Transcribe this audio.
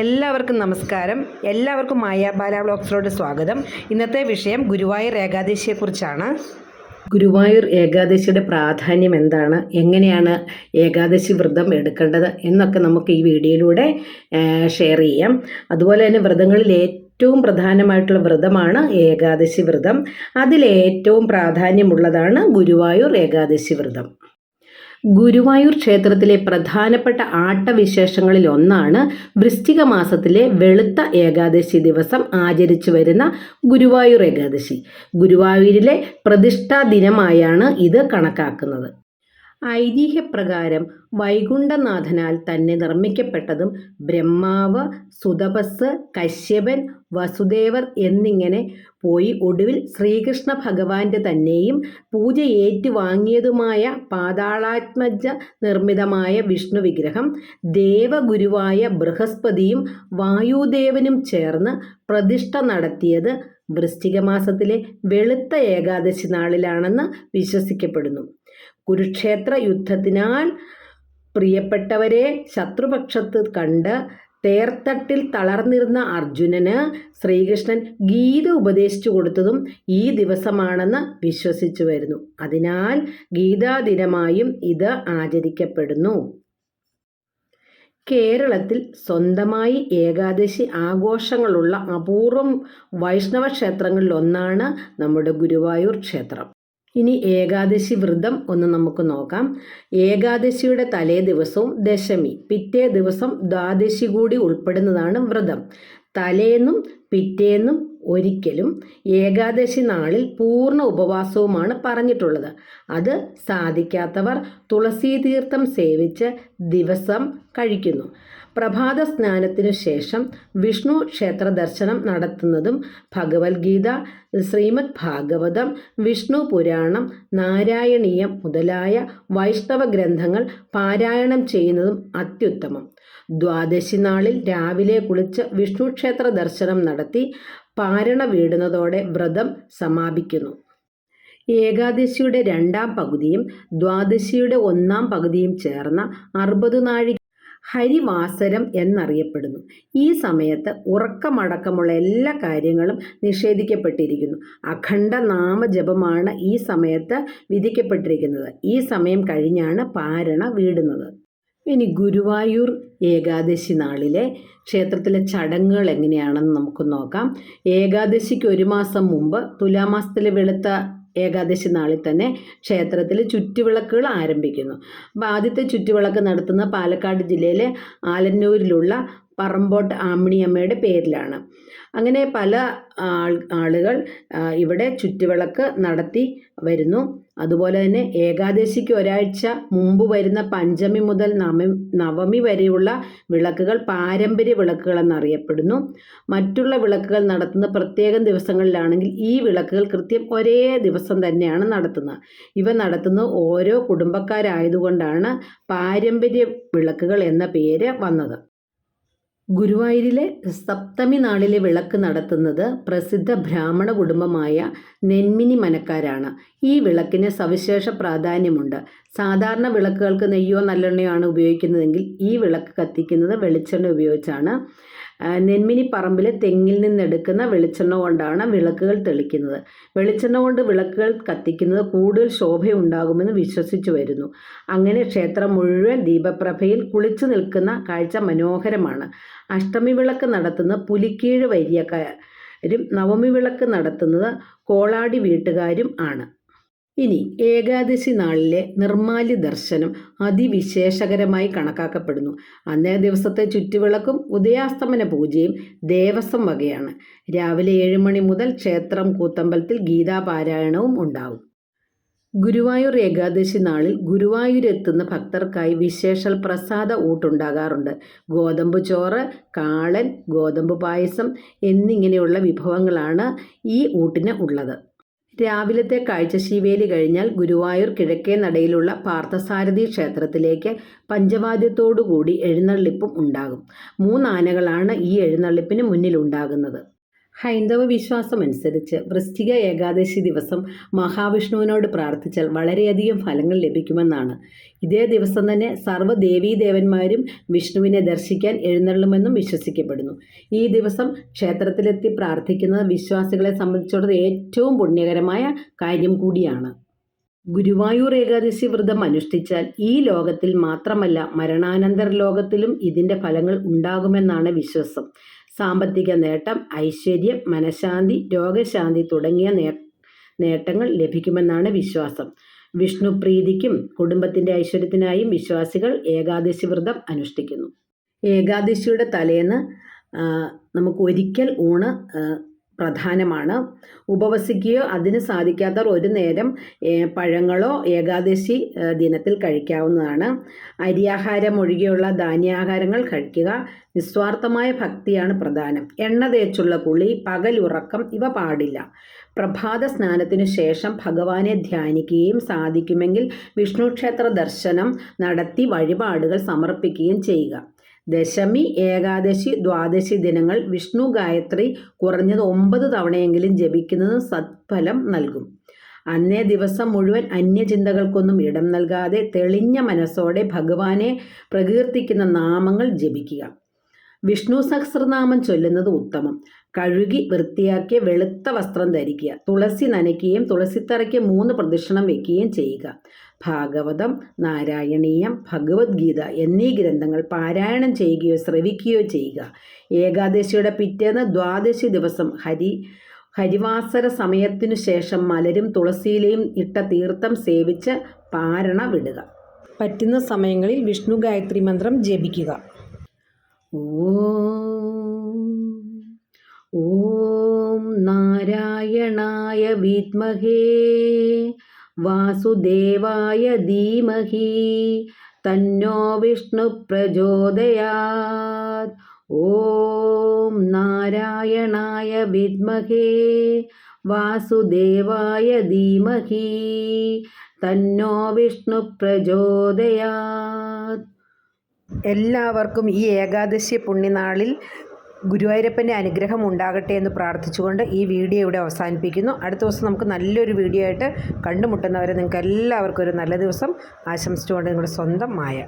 എല്ലാവർക്കും നമസ്കാരം. എല്ലാവർക്കും മായ ബാല ബ്ലോഗ്സിലോട്ട് സ്വാഗതം. ഇന്നത്തെ വിഷയം ഗുരുവായൂർ ഏകാദശിയെക്കുറിച്ചാണ്. ഗുരുവായൂർ ഏകാദശിയുടെ പ്രാധാന്യം എന്താണ്? എങ്ങനെയാണ് ഏകാദശി വ്രതം എടുക്കേണ്ടത് എന്നൊക്കെ നമുക്ക് ഈ വീഡിയോയിലൂടെ ഷെയർ ചെയ്യാം. അതുപോലെ തന്നെ വ്രതങ്ങളിൽ ഏറ്റവും പ്രധാനമായിട്ടുള്ള വ്രതമാണ് ഏകാദശി വ്രതം. അതിലേറ്റവും പ്രാധാന്യമുള്ളതാണ് ഗുരുവായൂർ ഏകാദശി വ്രതം. ഗുരുവായൂർ ക്ഷേത്രത്തിലെ പ്രധാനപ്പെട്ട ആട്ടവിശേഷങ്ങളിൽ ഒന്നാണ് വൃശ്ചിക മാസത്തിലെ വെളുത്ത ഏകാദശി ദിവസം ആചരിച്ചു വരുന്ന ഗുരുവായൂർ ഏകാദശി. ഗുരുവായൂരിലെ പ്രതിഷ്ഠാ ദിനമായാണ് ഇത് കണക്കാക്കുന്നത്. ഐതിഹ്യപ്രകാരം വൈകുണ്ഠനാഥനാൽ തന്നെ നിർമ്മിക്കപ്പെട്ടതും ബ്രഹ്മാവ് സുതപസ് കശ്യപൻ വസുദേവർ എന്നിങ്ങനെ പോയി ഒടുവിൽ ശ്രീകൃഷ്ണ ഭഗവാന്റെ തന്നെയും പൂജ ഏറ്റുവാങ്ങിയതുമായ പാതാളാത്മജ നിർമ്മിതമായ വിഷ്ണു വിഗ്രഹം ദേവഗുരുവായ ബൃഹസ്പതിയും വായുദേവനും ചേർന്ന് പ്രതിഷ്ഠ നടത്തിയത് വൃശ്ചിക മാസത്തിലെ വെളുത്ത ഏകാദശി നാളിലാണെന്ന് വിശ്വസിക്കപ്പെടുന്നു. കുരുക്ഷേത്ര യുദ്ധത്തിനാൽ പ്രിയപ്പെട്ടവരെ ശത്രുപക്ഷത്ത് കണ്ട് തേർത്തട്ടിൽ തളർന്നിരുന്ന അർജുനന് ശ്രീകൃഷ്ണൻ ഗീത ഉപദേശിച്ചു കൊടുത്തതും ഈ ദിവസമാണെന്ന് വിശ്വസിച്ചു വരുന്നു അതിനാൽ ഗീതാദിനമായും ഇത് ആചരിക്കപ്പെടുന്നു. കേരളത്തിൽ സ്വന്തമായി ഏകാദശി ആഘോഷങ്ങളുള്ള അപൂർവം വൈഷ്ണവ ക്ഷേത്രങ്ങളിലൊന്നാണ് നമ്മുടെ ഗുരുവായൂർ ക്ഷേത്രം. ഇനി ഏകാദശി വ്രതം ഒന്ന് നമുക്ക് നോക്കാം. ഏകാദശിയുടെ തലേ ദിവസവും ദശമി പിറ്റേ ദിവസം ദ്വാദശി കൂടി ഉൾപ്പെടുന്നതാണ് വ്രതം. തലേന്നും പിറ്റേന്നും ഒരിക്കലും ഏകാദശി നാളിൽ പൂർണ ഉപവാസവുമാണ് പറഞ്ഞിട്ടുള്ളത്. അത് സാധിക്കാത്തവർ തുളസീതീർത്ഥം സേവിച്ച് ദിവസം കഴിക്കുന്നു. പ്രഭാത സ്നാനത്തിനു ശേഷം വിഷ്ണു ക്ഷേത്ര ദർശനം നടത്തുന്നതും ഭഗവത്ഗീത ശ്രീമദ് ഭാഗവതം വിഷ്ണു പുരാണം നാരായണീയം മുതലായ വൈഷ്ണവ ഗ്രന്ഥങ്ങൾ പാരായണം ചെയ്യുന്നതും അത്യുത്തമം. ദ്വാദശി നാളിൽ രാവിലെ കുളിച്ച് വിഷ്ണു ക്ഷേത്ര ദർശനം നടത്തി പാരണ വീടുന്നതോടെ വ്രതം സമാപിക്കുന്നു. ഏകാദശിയുടെ രണ്ടാം പകുതിയും ദ്വാദശിയുടെ ഒന്നാം പകുതിയും ചേർന്ന അറുപത് നാഴിക ഹരിവാസരം എന്നറിയപ്പെടുന്നു. ഈ സമയത്ത് ഉറക്കമടക്കമുള്ള എല്ലാ കാര്യങ്ങളും നിഷേധിക്കപ്പെട്ടിരിക്കുന്നു. അഖണ്ഡ നാമജപമാണ് ഈ സമയത്ത് വിധിക്കപ്പെട്ടിരിക്കുന്നത്. ഈ സമയം കഴിഞ്ഞാണ് പാരണ വീടുന്നത്. ഇനി ഗുരുവായൂർ ഏകാദശി നാളിലെ ക്ഷേത്രത്തിലെ ചടങ്ങുകൾ എങ്ങനെയാണെന്ന് നമുക്ക് നോക്കാം. ഏകാദശിക്ക് ഒരു മാസം മുമ്പ് തുലാമാസത്തിലെ വെളുത്ത ഏകാദശി നാളിൽ തന്നെ ക്ഷേത്രത്തിൽ ചുറ്റുവിളക്കുകൾ ആരംഭിക്കുന്നു. അപ്പോൾ ആദ്യത്തെ ചുറ്റുവിളക്ക് നടത്തുന്ന പാലക്കാട് ജില്ലയിലെ ആലന്നൂരിലുള്ള പറമ്പോട്ട് ആമ്മിണിയമ്മയുടെ പേരിലാണ്. അങ്ങനെ പല ആൾ ആളുകൾ ഇവിടെ ചുറ്റുവിളക്ക് നടത്തി വരുന്നു. അതുപോലെ തന്നെ ഏകാദശിക്ക് ഒരാഴ്ച മുമ്പ് വരുന്ന പഞ്ചമി മുതൽ നവമി നവമി വരെയുള്ള വിളക്കുകൾ പാരമ്പര്യ വിളക്കുകൾ എന്നറിയപ്പെടുന്നു മറ്റുള്ള വിളക്കുകൾ നടത്തുന്ന പ്രത്യേകം ദിവസങ്ങളിലാണെങ്കിൽ ഈ വിളക്കുകൾ കൃത്യം ഒരേ ദിവസം തന്നെയാണ് നടത്തുന്നത്. ഇവ നടത്തുന്ന ഓരോ കുടുംബക്കാരായതുകൊണ്ടാണ് പാരമ്പര്യ വിളക്കുകൾ എന്ന പേര് വന്നത്. ഗുരുവായൂരിലെ സപ്തമി നാളിലെ വിളക്ക് നടത്തുന്നത് പ്രസിദ്ധ ബ്രാഹ്മണ കുടുംബമായ നെന്മിനി മനക്കാരാണ്. ഈ വിളക്കിന് സവിശേഷ പ്രാധാന്യമുണ്ട്. സാധാരണ വിളക്കുകൾക്ക് നെയ്യോ നല്ലെണ്ണയോ ആണ് ഉപയോഗിക്കുന്നതെങ്കിൽ ഈ വിളക്ക് കത്തിക്കുന്നത് വെളിച്ചെണ്ണ ഉപയോഗിച്ചാണ്. നെന്മിനി പറമ്പിലെ തെങ്ങിൽ നിന്നെടുക്കുന്ന വെളിച്ചെണ്ണ കൊണ്ടാണ് വിളക്കുകൾ തെളിക്കുന്നത്. വെളിച്ചെണ്ണ കൊണ്ട് വിളക്കുകൾ കത്തിക്കുന്നത് കൂടുതൽ ശോഭയുണ്ടാകുമെന്ന് വിശ്വസിച്ചു വരുന്നു. അങ്ങനെ ക്ഷേത്രം മുഴുവൻ ദീപപ്രഭയിൽ കുളിച്ചു നിൽക്കുന്ന കാഴ്ച മനോഹരമാണ്. അഷ്ടമി വിളക്ക് നടത്തുന്ന പുലിക്കീഴ് വര്യക്കാരും നവമി വിളക്ക് നടത്തുന്നത് കോളാടി വീട്ടുകാരും ആണ്. ഇനി ഏകാദശി നാളിലെ നിർമാല്യ ദർശനം അതിവിശേഷകരമായി കണക്കാക്കപ്പെടുന്നു. അന്നേ ദിവസത്തെ ചുറ്റുവിളക്കും ഉദയാസ്തമന പൂജയും ദേവസ്വം വകയാണ്. രാവിലെ ഏഴ് മണി മുതൽ ക്ഷേത്രം കൂത്തമ്പലത്തിൽ ഗീതാപാരായണവും ഉണ്ടാവും. ഗുരുവായൂർ ഏകാദശി നാളിൽ ഗുരുവായൂരെത്തുന്ന ഭക്തർക്കായി വിശേഷൽ പ്രസാദ ഊട്ടുണ്ടാകാറുണ്ട്. ഗോതമ്പ് ചോറ് കാളൻ ഗോതമ്പ് പായസം എന്നിങ്ങനെയുള്ള വിഭവങ്ങളാണ് ഈ ഊട്ടിന് ഉള്ളത്. രാവിലത്തെ കാഴ്ച ശിവേലി കഴിഞ്ഞാൽ ഗുരുവായൂർ കിഴക്കേ നടയിലുള്ള പാർത്ഥസാരഥി ക്ഷേത്രത്തിലേക്ക് പഞ്ചവാദ്യത്തോടുകൂടി എഴുന്നള്ളിപ്പും ഉണ്ടാകും. മൂന്നാനകളാണ് ഈ എഴുന്നള്ളിപ്പിന് മുന്നിലുണ്ടാകുന്നത്. ഹൈന്ദവ വിശ്വാസമനുസരിച്ച് വൃശ്ചിക ഏകാദശി ദിവസം മഹാവിഷ്ണുവിനോട് പ്രാർത്ഥിച്ചാൽ വളരെയധികം ഫലങ്ങൾ ലഭിക്കുമെന്നാണ്. ഇതേ ദിവസം തന്നെ സർവ ദേവീദേവന്മാരും വിഷ്ണുവിനെ ദർശിക്കാൻ എഴുന്നള്ളുമെന്നും വിശ്വസിക്കപ്പെടുന്നു. ഈ ദിവസം ക്ഷേത്രത്തിലെത്തി പ്രാർത്ഥിക്കുന്നത് വിശ്വാസികളെ സംബന്ധിച്ചിടത്തോളം ഏറ്റവും പുണ്യകരമായ കാര്യം കൂടിയാണ്. ഗുരുവായൂർ ഏകാദശി വ്രതം അനുഷ്ഠിച്ചാൽ ഈ ലോകത്തിൽ മാത്രമല്ല മരണാനന്തര ലോകത്തിലും ഇതിന്റെ ഫലങ്ങൾ ഉണ്ടാകുമെന്നാണ് വിശ്വാസം. സാമ്പത്തിക നേട്ടം ഐശ്വര്യം മനഃശാന്തി രോഗശാന്തി തുടങ്ങിയ നേട്ടങ്ങൾ ലഭിക്കുമെന്നാണ് വിശ്വാസം. വിഷ്ണു പ്രീതിക്കും കുടുംബത്തിന്റെ ഐശ്വര്യത്തിനായും വിശ്വാസികൾ ഏകാദശി വ്രതം അനുഷ്ഠിക്കുന്നു. ഏകാദശിയുടെ തലേന്ന് നമുക്ക് ഒരിക്കൽ ഊണ് പ്രധാനമാണ്. ഉപവസിക്കുകയോ അതിന് സാധിക്കാത്തവർ ഒരു നേരം പഴങ്ങളോ ഏകാദശി ദിനത്തിൽ കഴിക്കാവുന്നതാണ്. അരിയാഹാരം ഒഴികെയുള്ള ധാന്യാഹാരങ്ങൾ കഴിക്കുക. നിസ്വാർത്ഥമായ ഭക്തിയാണ് പ്രധാനം. എണ്ണ തേച്ചുള്ള കുളി പകലുറക്കം ഇവ പാടില്ല. പ്രഭാത സ്നാനത്തിനു ശേഷം ഭഗവാനെ ധ്യാനിക്കുകയും സാധിക്കുമെങ്കിൽ വിഷ്ണു ക്ഷേത്ര ദർശനം നടത്തി വഴിപാടുകൾ സമർപ്പിക്കുകയും ചെയ്യുക. ദശമി ഏകാദശി ദ്വാദശി ദിനങ്ങൾ വിഷ്ണു ഗായത്രി കുറഞ്ഞത് ഒമ്പത് തവണയെങ്കിലും ജപിക്കുന്നത് സത്ഫലം നൽകും. അന്നേ ദിവസം മുഴുവൻ അന്യചിന്തകൾക്കൊന്നും ഇടം നൽകാതെ തെളിഞ്ഞ മനസ്സോടെ ഭഗവാനെ പ്രകീർത്തിക്കുന്ന നാമങ്ങൾ ജപിക്കുക. വിഷ്ണു സഹസ്രനാമം ചൊല്ലുന്നത് ഉത്തമം. കഴുകി വൃത്തിയാക്കിയ വെളുത്ത വസ്ത്രം ധരിക്കുക. തുളസി നനയ്ക്കുകയും തുളസിത്തറയ്ക്ക് മൂന്ന് പ്രദക്ഷിണം വയ്ക്കുകയും ചെയ്യുക. ഭാഗവതം നാരായണീയം ഭഗവത്ഗീത എന്നീ ഗ്രന്ഥങ്ങൾ പാരായണം ചെയ്യുകയോ ശ്രവിക്കുകയോ ചെയ്യുക. ഏകാദശിയുടെ പിറ്റേന്ന് ദ്വാദശി ദിവസം ഹരി ഹരിവാസര സമയത്തിനു ശേഷം മലരും തുളസിയിലെയും ഇട്ട തീർത്ഥം സേവിച്ച് പാരണ വിടുക. പറ്റുന്ന സമയങ്ങളിൽ വിഷ്ണു ഗായത്രി മന്ത്രം ജപിക്കുക. ഓം നാരായണായ വിദ്മഹേ വാസുദേവായ ധീമഹി തന്നോ വിഷ്ണു പ്രചോദയാത്. ഓം നാരായണായ വിദ്മഹേ വാസുദേവായ ധീമഹി തന്നോ വിഷ്ണു പ്രചോദയാത്. എല്ലാവർക്കും ഈ ഏകാദശി പുണ്യനാളിൽ ഗുരുവായൂരപ്പന്റെ അനുഗ്രഹം ഉണ്ടാകട്ടെ എന്ന് പ്രാർത്ഥിച്ചുകൊണ്ട് ഈ വീഡിയോ ഇവിടെ അവസാനിപ്പിക്കുന്നു. അടുത്ത ദിവസം നമുക്ക് നല്ലൊരു വീഡിയോ ആയിട്ട് കണ്ടുമുട്ടുന്നവരെ നിങ്ങൾക്ക് എല്ലാവർക്കും ഒരു നല്ല ദിവസം ആശംസിച്ചുകൊണ്ട് നിങ്ങളുടെ സ്വന്തം മായ.